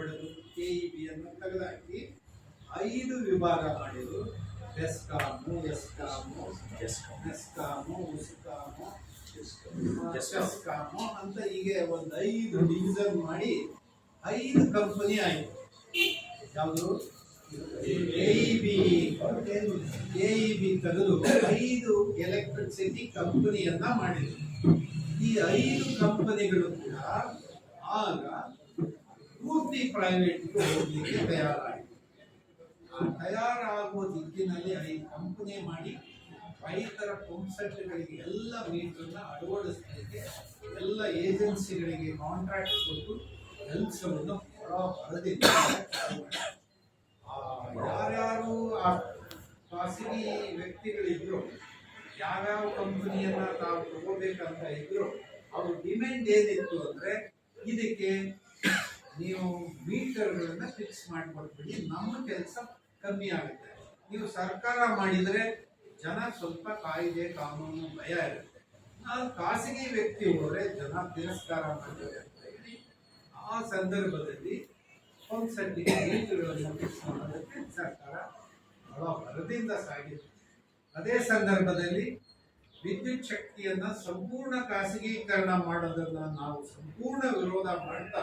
ಹೊಡೆದು K E B ಅನ್ನು ತೆಗೆದುಹಾಕಿ ಐದು ವಿಭಾಗ ಮಾಡಿದ್ರು ಬೆಸ್ಕಾಮು ಎಸ್ಕಾಮು ಎಸ್ಕಾಮು ಉಸ್ಕಾಮು ಎಸ್ಕಾಮು ಅಂತ ಹೀಗೆ ಒಂದು ಐದು ಡಿವಿಷನ್ ಮಾಡಿ ಐದು ಕಂಪನಿ ಆಯಿತು. ಯಾವುದು? A E B A E B ತೆಗೆದು ಐದು ಎಲೆಕ್ಟ್ರಿಸಿಟಿ ಕಂಪನಿಯನ್ನ ಮಾಡಿದ್ರು. ಈ ಐದು ಕಂಪನಿಗಳು ಕೂಡ ಆಗ ಪೂರ್ತಿ ಪ್ರೈವೇಟ್ಗೆ ಹೋಗ್ಲಿಕ್ಕೆ ತಯಾರಾಯಿತು. ಆ ತಯಾರಾಗುವ ದಿಕ್ಕಿನಲ್ಲಿ ಐದು ಕಂಪನಿ ಮಾಡಿ ರೈತರ ಪಂಪ್ಸೆಟ್ಗಳಿಗೆ ಎಲ್ಲ ಮೀಟರ್ನ ಅಳವಡಿಸಲಿಕ್ಕೆ ಎಲ್ಲ ಏಜೆನ್ಸಿಗಳಿಗೆ ಕಾಂಟ್ರಾಕ್ಟ್ ಕೊಟ್ಟು ಕೆಲಸವನ್ನು ಹೊರ ಯಾರ್ಯಾರು ಆ ಖಾಸಗಿ ವ್ಯಕ್ತಿಗಳಿದ್ರು ಯಾವ್ಯಾವ ಕಂಪನಿಯನ್ನ ತಾವು ತಗೋಬೇಕಂತ ಇದ್ರು, ಅವ್ರ ಡಿಮ್ಯಾಂಡ್ ಏನಿತ್ತು ಅಂದ್ರೆ ಇದಕ್ಕೆ ನೀವು ಮೀಟರ್ಗಳನ್ನು ಫಿಕ್ಸ್ ಮಾಡಿಕೊಟ್ಬಿಡಿ ನಮ್ಮ ಕೆಲಸ ಕಮ್ಮಿ ಆಗುತ್ತೆ. ನೀವು ಸರ್ಕಾರ ಮಾಡಿದರೆ ಜನ ಸ್ವಲ್ಪ ಕಾಯಿದೆ, ಕಾನೂನು ಭಯ ಇರುತ್ತೆ. ನಾವು ಖಾಸಗಿ ವ್ಯಕ್ತಿ ಹೋದರೆ ಜನ ತಿರಸ್ಕಾರ ಮಾಡ್ತಾರೆ ಅಂತ ಹೇಳಿ, ಆ ಸಂದರ್ಭದಲ್ಲಿ ಪಂಪ್ ಸೆಟ್ಟಿಗೆ ಮೀಟರ್ಗಳನ್ನು ಫಿಕ್ಸ್ ಮಾಡೋದಕ್ಕೆ ಸರ್ಕಾರ ಬಹಳ ಭರದಿಂದ ಸಾಗಿದೆ. ಅದೇ ಸಂದರ್ಭದಲ್ಲಿ ವಿದ್ಯುತ್ ಶಕ್ತಿಯನ್ನ ಸಂಪೂರ್ಣ ಖಾಸಗೀಕರಣ ಮಾಡೋದನ್ನ ನಾವು ಸಂಪೂರ್ಣ ವಿರೋಧ ಮಾಡ್ತಾ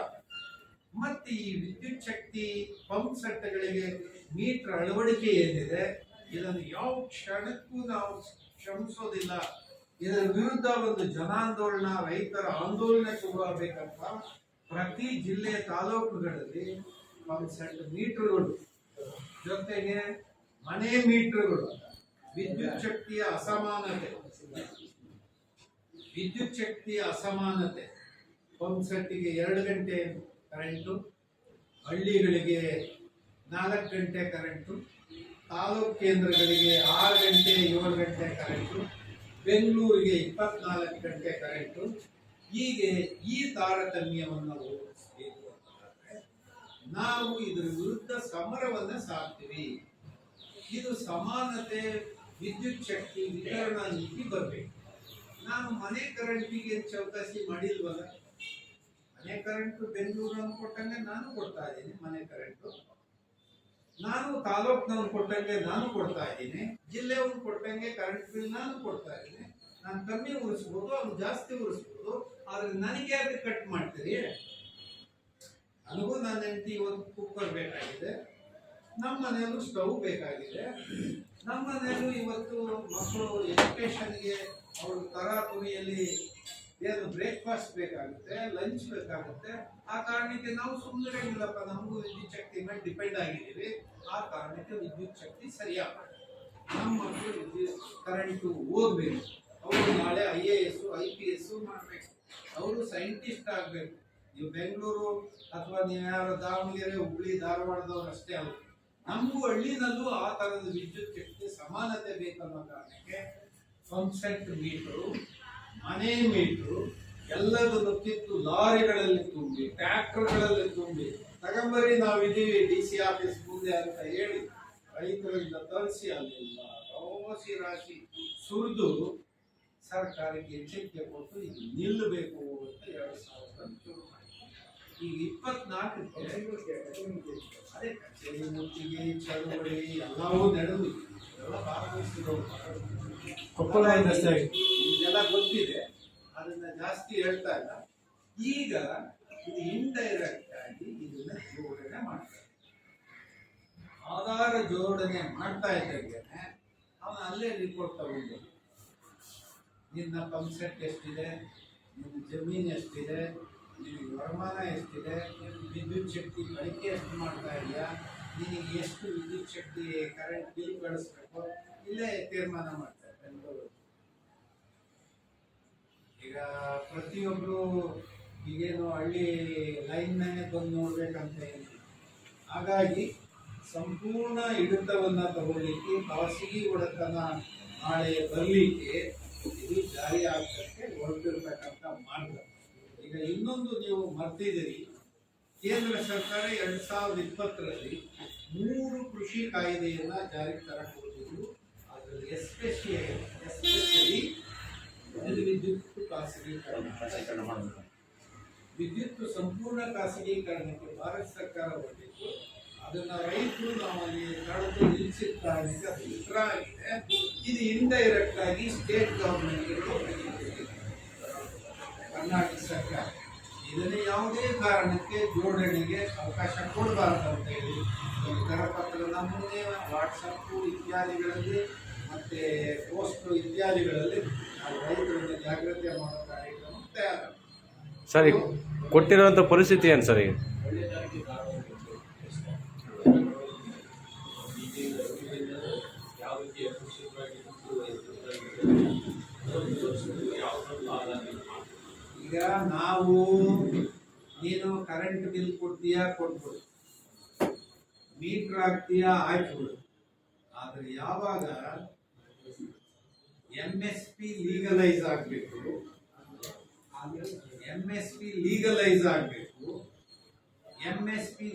ಮತ್ತೆ ಈ ವಿದ್ಯುತ್ ಶಕ್ತಿ ಪಂಪ್ ಸೆಟ್ಗಳಿಗೆ ಮೀಟರ್ ಅಳವಡಿಕೆ ಏನಿದೆ, ಇದನ್ನು ಯಾವ ಕ್ಷಣಕ್ಕೂ ನಾವು ಶ್ರಮಿಸೋದಿಲ್ಲ. ಇದರ ವಿರುದ್ಧ ಒಂದು ಜನಾಂದೋಲನ, ರೈತರ ಆಂದೋಲನ ಶುರುವಾಗಬೇಕಂತ ಪ್ರತಿ ಜಿಲ್ಲೆ ತಾಲೂಕುಗಳಲ್ಲಿ ಪಂಪ್ ಸೆಟ್ ಮೀಟರ್ಗಳು. ಜೊತೆಗೆ ಮನೆ ಮೀಟರ್ಗಳು. ವಿದ್ಯುತ್ ಶಕ್ತಿಯ ಅಸಮಾನತೆ. ವಿದ್ಯುತ್ ಶಕ್ತಿಯ ಅಸಮಾನತೆ. ಪಂಪ್ ಸೆಟ್ಗೆ ಎರಡು ಗಂಟೆ ಕರೆಂಟು, ಹಳ್ಳಿಗಳಿಗೆ ನಾಲ್ಕು ಗಂಟೆ ಕರೆಂಟು, ತಾಲೂಕು ಕೇಂದ್ರಗಳಿಗೆ ಆರು ಗಂಟೆ, ಏಳು ಗಂಟೆ ಕರೆಂಟು, ಬೆಂಗಳೂರಿಗೆ ಇಪ್ಪತ್ನಾಲ್ಕು ಗಂಟೆ ಕರೆಂಟು. ಹೀಗೆ ಈ ತಾರತಮ್ಯವನ್ನು ಹೋಗಿಸಬೇಕು ಅಂತಂದರೆ ನಾವು ಇದರ ವಿರುದ್ಧ ಸಮರವನ್ನು ಸಾಕ್ತೀವಿ. ಇದು ಸಮಾನತೆ, ವಿದ್ಯುತ್ ಶಕ್ತಿ, ವಿತರಣಾ ನೀತಿ ಬರಬೇಕು. ನಾನು ಮನೆ ಕರೆಂಟಿಗೆ ಚೌಕಾಸಿ ಮಾಡಿಲ್ವಲ್ಲ? ಮನೆ ಕರೆಂಟ್ ಬೆಂಗಳೂರನ್ನು ಕೊಟ್ಟಂಗೆ ನಾನು ಕೊಡ್ತಾ ಇದ್ದೀನಿ, ಮನೆ ಕರೆಂಟ್. ನಾನು ತಾಲೂಕ್ನವ್ನು ಕೊಟ್ಟಂಗೆ ನಾನು ಕೊಡ್ತಾ ಇದ್ದೀನಿ, ಜಿಲ್ಲೆಯವ್ನು ಕೊಟ್ಟಂಗೆ ಕರೆಂಟ್ ಬಿಲ್ ನಾನು ಕೊಡ್ತಾ ಇದ್ದೀನಿ. ನಾನು ಕಮ್ಮಿ ಉಳಿಸ್ಬೋದು, ಅವ್ನು ಜಾಸ್ತಿ ಉಳಿಸ್ಬೋದು, ಆದ್ರೆ ನನಗೆ ಅದು ಕಟ್ ಮಾಡ್ತೀರಿ? ನನಗೂ ನನ್ನ ಹೆಂಡತಿ ಇವತ್ತು ಕುಕ್ಕರ್ ಬೇಕಾಗಿದೆ, ನಮ್ಮ ಮನೆಯಲ್ಲೂ ಸ್ಟವ್ ಬೇಕಾಗಿದೆ. ನಮ್ಮ ಮನೆಯಲ್ಲೂ ಇವತ್ತು ಮಕ್ಕಳು ಎಜುಕೇಶನ್ಗೆ ಅವರು ತರಾತುರಿಯಲ್ಲಿ ಏನು ಬ್ರೇಕ್ಫಾಸ್ಟ್ ಬೇಕಾಗುತ್ತೆ ಲಂಚ್ ಬೇಕಾಗುತ್ತೆ, ಆ ಕಾರಣಕ್ಕೆ ನಾವು ಸುಮ್ಮನೆ ಇಲ್ಲಪ್ಪ, ನಮಗೂ ವಿದ್ಯುತ್ ಶಕ್ತಿ ಮೇಲೆ ಡಿಪೆಂಡ್ ಆಗಿದ್ದೀವಿ. ಆ ಕಾರಣಕ್ಕೆ ವಿದ್ಯುತ್ ಶಕ್ತಿ ಸರಿಯಾಗ ನಮ್ಮ ಮಕ್ಕಳು ವಿದ್ಯುತ್ ಕರೆಂಟು ಓದಬೇಕು. ಅವರು ನಾಳೆ I A S I P S ಮಾಡಬೇಕು. ಅವರು ಸೈಂಟಿಸ್ಟ್ ಆಗಬೇಕು. ನೀವು ಬೆಂಗಳೂರು ಅಥವಾ ನೀವು ದಾವಣಗೆರೆ, ಹುಬ್ಳಿ, ಧಾರವಾಡದವ್ರು ಅಷ್ಟೇ ಅಲ್ಲ. ನಮಗೂ ಹಳ್ಳಿನಲ್ಲೂ ಆ ಥರದ ವಿದ್ಯುತ್ ಶಕ್ತಿ ಸಮಾನತೆ ಬೇಕನ್ನೋ ಕಾರಣಕ್ಕೆ ಪಂಪ್ ಸೆಟ್ ಮೀಟರು ಮನೆ ಮೀಟರು ಎಲ್ಲದನ್ನು ಕಿತ್ತು ಲಾರಿಗಳಲ್ಲಿ ತುಂಬಿ, ಟ್ರ್ಯಾಕ್ಟರ್ಗಳಲ್ಲಿ ತುಂಬಿ, ತಗೊಂಬರಿ ನಾವಿದ್ದೀವಿ ಡಿ ಸಿ ಆಫೀಸ್ ಮುಂದೆ ಅಂತ ಹೇಳಿ ರೈತರಿಂದ ತರಿಸಿ ಅಲ್ಲಿಲ್ಲ ರಾಶಿ ರಾಶಿ ಸುರಿದು ಸರ್ಕಾರಕ್ಕೆ ಎಚ್ಚರಿಕೆ ಕೊಟ್ಟು ಇದು ನಿಲ್ಲಬೇಕು ಅಂತ ಎರಡು ಸಾವಿರದ ಈಗ ಇಪ್ಪತ್ನಾಲ್ಕಕ್ಕೆ ಅದೇ ಕಚೇರಿ ಚಳುವಳಿ ಎಲ್ಲವೂ ನಡೆದು ಎಲ್ಲ ಭಾಗವಹಿಸಿದವರು ಕೊಪ್ಪಳ ಇಂಡಸ್ಟ್ರಿ ಇದೆಲ್ಲ ಗೊತ್ತಿದೆ ಅದನ್ನ ಜಾಸ್ತಿ ಹೇಳ್ತಾ ಇಲ್ಲ. ಈಗ ಇದು ಇಂಡೈರೆಕ್ಟ್ ಆಗಿ ಇದನ್ನ ಜೋಡಣೆ ಮಾಡ್ತಾರೆ. ಆಧಾರ ಜೋಡಣೆ ಮಾಡ್ತಾ ಇದ್ದಾಗೇನೆ ಅವನು ಅಲ್ಲೇ ರಿಪೋರ್ಟ್ ತಗೊಂಡು ನಿನ್ನ ಪಂಪ್ ಸೆಟ್ ಎಷ್ಟಿದೆ ನಿನ್ನ ಜಮೀನು ಎಷ್ಟಿದೆ ವರಮಾನ ಎಷ್ಟಿದೆ? ವಿದ್ಯುತ್ ಶಕ್ತಿ ಬಳಕೆ ಎಷ್ಟು ಮಾಡ್ತಾ ಇದೆಯಾ? ನಿನಗೆ ಎಷ್ಟು ವಿದ್ಯುತ್ ಶಕ್ತಿ ಕರೆಂಟ್ ಬಿಲ್ ಕಳಿಸ್ಬೇಕು? ಇಲ್ಲೇ ತೀರ್ಮಾನ ಮಾಡ್ತಾರೆ ಬೆಂಗಳೂರು. ಈಗ ಪ್ರತಿಯೊಬ್ಬರು ಈಗೇನು ಹಳ್ಳಿ ಲೈನ್ ಮೇಲೆ ಬಂದು ನೋಡ್ಬೇಕಂತ ಏನಿಲ್ಲ. ಹಾಗಾಗಿ ಸಂಪೂರ್ಣ ಹಿಡಿತವನ್ನು ತಗೊಳ್ಳಿಕ್ಕೆ, ಖಾಸಗಿ ಒಡೆತನ ನಾಳೆ ಬರಲಿಕ್ಕೆ ಇದು ಜಾರಿ ಆಗ್ತಕ್ಕೆ ಹೊರಟಿರ್ತಕ್ಕಂಥ ಮಾರ್ಗ. ಈಗ ಇನ್ನೊಂದು ನೀವು ಮರ್ತಿದ್ದೀರಿ. ಕೇಂದ್ರ ಸರ್ಕಾರ ಎರಡು ಸಾವಿರದ ಇಪ್ಪತ್ತರಲ್ಲಿ ಮೂರು ಕೃಷಿ ಕಾಯ್ದೆಯನ್ನ ಜಾರಿಗೆ ತರಬಹುದು ಅದರಲ್ಲಿ ಎಸ್ಪೆಷಲಿ ಎಸ್ಪೆಷಲಿ ವಿದ್ಯುತ್ ಖಾಸಗೀಕರಣ. ವಿದ್ಯುತ್ ಸಂಪೂರ್ಣ ಖಾಸಗೀಕರಣಕ್ಕೆ ಭಾರತ ಸರ್ಕಾರ ಹೊರಟಿತ್ತು ಅದನ್ನ ರೈತರು ನಾವು ಅಲ್ಲಿ ನಿಲ್ಲಿಸಿದ್ದಾರೆ. ನಿಲ್ಲಿಸಿದ ಕಾರಣಕ್ಕೆ ಅದು ಆಗಿದೆ. ಇದು ಇಂಡೈರೆಕ್ಟ್ ಆಗಿ ಸ್ಟೇಟ್ ಗವರ್ಮೆಂಟ್ಗಳು ಕರ್ನಾಟಕ ಸರ್ಕಾರ ಇದನ್ನು ಯಾವುದೇ ಕಾರಣಕ್ಕೆ ಜೋಡಣೆಗೆ ಅವಕಾಶ ಕೊಡಬಾರ್ದು ಅಂತ ಹೇಳಿ ಒಂದು ಕರಪತ್ರದ ಮುಂದೆ ವಾಟ್ಸಪ್ಪು ಇತ್ಯಾದಿಗಳಲ್ಲಿ ಮತ್ತೆ ಪೋಸ್ಟ್ ಇತ್ಯಾದಿಗಳಲ್ಲಿ ನಾವು ರೈತರನ್ನು ಜಾಗ್ರತೆ ಮಾಡೋ ಕಾರ್ಯಕ್ರಮ ತಯಾರ ಸರಿ ಕೊಟ್ಟಿರುವಂಥ ಪರಿಸ್ಥಿತಿ ಏನು ಸರ್ ಈಗ? ಈಗ ನಾವು ನೀನು ಕರೆಂಟ್ ಬಿಲ್ ಕೊಡ್ತೀಯಾ ಕೊಟ್ಬಿಡು ಮೀಟರ್ ಹಾಕ್ತೀಯಾ ಹಾಕ್ಬಿಡು. ಆದರೆ ಯಾವಾಗ ಎಂ ಎಸ್ ಪಿ ಲೀಗಲೈಸ್ ಆಗಬೇಕು ಎಂ ಎಸ್ ಪಿ ಲೀಗಲೈಸ್ ಆಗಬೇಕು ಎಂ ಎಸ್ ಪಿ